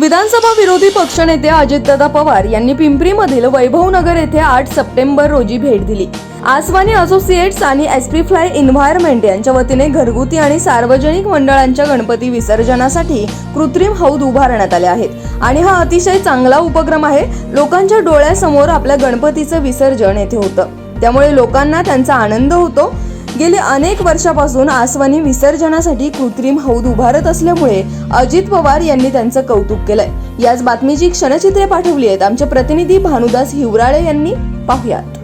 विधानसभा विरोधी पक्षनेते अजितदादा पवार यांनी पिंपरीमधील वैभवनगर येथे आठ सप्टेंबर रोजी भेट दिली. आसवानी असोसिएट्स आणि एस्प्रीफ्लाय इन्व्हायरमेंट यांच्या वतीने घरगुती आणि सार्वजनिक मंडळांच्या गणपती विसर्जनासाठी कृत्रिम हौद उभारण्यात आले आहेत. आणि हा अतिशय चांगला उपक्रम आहे. लोकांच्या डोळ्यासमोर आपल्या गणपतीचं विसर्जन येथे होतं. त्यामुळे लोकांना त्यांचा आनंद होतो. गेली अनेक वर्षापासून आसवानी विसर्जनासाठी कृत्रिम हौद उभारत असल्यामुळे अजित पवार यांनी त्यांचं कौतुक केलंय. याच बातमीची क्षणचित्रे पाठवली आहेत आमचे प्रतिनिधी भानुदास हिवराळे यांनी. पाहुयात.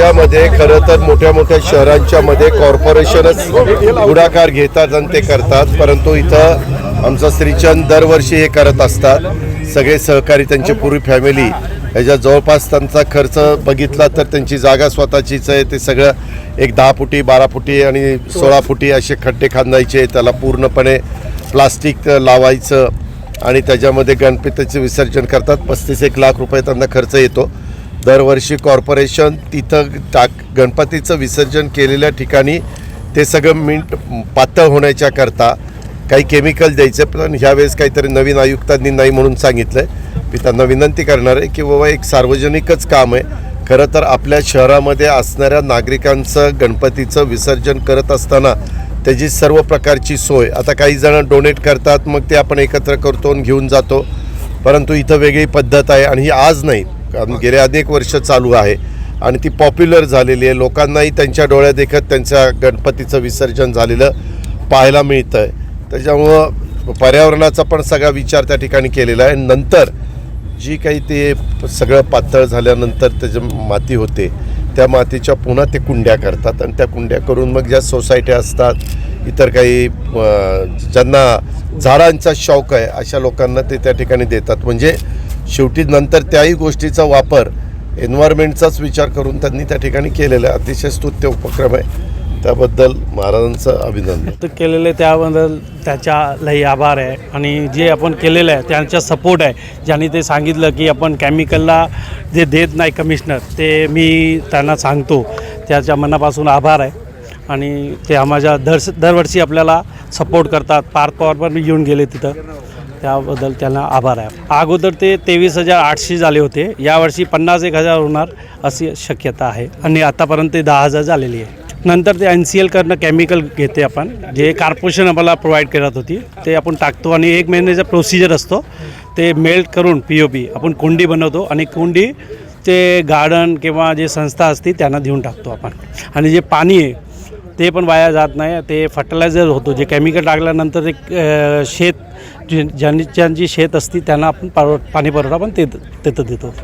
यामध्ये खरं तर मोठ्या मोठ्या शहरांच्या मध्ये कॉर्पोरेशनच पुढाकार घेतात आणि ते करतात. परंतु इथं आमचा श्रीचंद दरवर्षी हे करत असतात. सगळे सहकारी त्यांची पूर्वी फॅमिली याच्या जवळपास त्यांचा खर्च बघितला तर त्यांची जागा स्वतःचीच आहे. ते सगळं एक दहा फुटी बारा फुटी आणि सोळा फुटी असे खड्डे खांदायचे त्याला पूर्णपणे प्लास्टिक लावायचं आणि त्याच्यामध्ये गणपतीचं विसर्जन करतात. पस्तीस एक लाख रुपये त्यांना खर्च येतो. दरवर्षी कॉर्पोरेशन तिथं टाक गणपतीचं विसर्जन केलेल्या ठिकाणी ते सगळं मिंट पातळ होण्याच्या करता काही केमिकल द्यायचे पण ह्यावेळेस काहीतरी नवीन आयुक्तांनी नाही म्हणून सांगितलं आहे मी त्यांना विनंती करणार आहे की बाबा एक सार्वजनिकच काम आहे. खरं तर आपल्या शहरामध्ये असणाऱ्या नागरिकांचं गणपतीचं विसर्जन करत असताना त्याची सर्व प्रकारची सोय. आता काही जण डोनेट करतात मग ते आपण एकत्र करतो आणि घेऊन जातो. परंतु इथं वेगळी पद्धत आहे आणि ही आज नाही. कारण गेले अनेक वर्ष चालू आहे आणि ती पॉप्युलर झालेली आहे. लोकांनाही त्यांच्या डोळ्या देखत त्यांच्या गणपतीचं विसर्जन झालेलं पाहायला मिळतं आहे त्याच्यामुळं पर्यावरणाचा पण सगळा विचार त्या ठिकाणी केलेला आहे. नंतर जी काही ते सगळं पातळ झाल्यानंतर त्याच्या माती होते त्या मातीच्या पुन्हा ते कुंड्या करतात आणि त्या कुंड्या करून मग ज्या सोसायट्या असतात इतर काही ज्यांना झाडांचा शौक आहे अशा लोकांना ते त्या ठिकाणी देतात. म्हणजे शेवटी नंतर त्याही गोष्टीचा वापर एन्व्हायरमेंटचाच विचार करून त्यांनी त्या ठिकाणी केलेला अतिशय स्तुत्य उपक्रम आहे. त्याबद्दल महाराजांचं अभिनंदन. व्यक्त केलेले त्याबद्दल त्याच्या लई आभार आहे. आणि जे आपण केलेलं आहे त्यांचा सपोर्ट आहे. ज्यांनी ते सांगितलं की आपण केमिकलला जे देत नाही कमिशनर ते मी त्यांना सांगतो. त्याच्या मनापासून आभार आहे. आणि ते आम्हाला दर दरवर्षी आपल्याला सपोर्ट करतात. पार्क पॉवर पण येऊन गेले तिथं. त्याबद्दल त्यांना आभार आहे. अगोदर ते तेवीस हजार आठशे झाले होते. यावर्षी पन्नास एक हजार होणार अशी शक्यता आहे. आणि आतापर्यंत ते दहा हजार झालेली आहे. नंतर ते एन सी एल करणं केमिकल घेते आपण. जे कार्पोरेशन आम्हाला प्रोव्हाइड करत होती ते आपण टाकतो आणि एक महिन्याचा प्रोसिजर असतो ते मेल्ट करून पी ओ पी आपण कुंडी बनवतो आणि कुंडी ते गार्डन किंवा जे संस्था असते त्यांना देऊन टाकतो आपण. आणि जे पाणी आहे ते पण वाया जात नाही ते फर्टिलायझर होतो जे केमिकल टाकल्यानंतर एक शेत ज्यांची शेत असते त्यांना आपण पाणी पुरवठा पण ते तिथं देतो.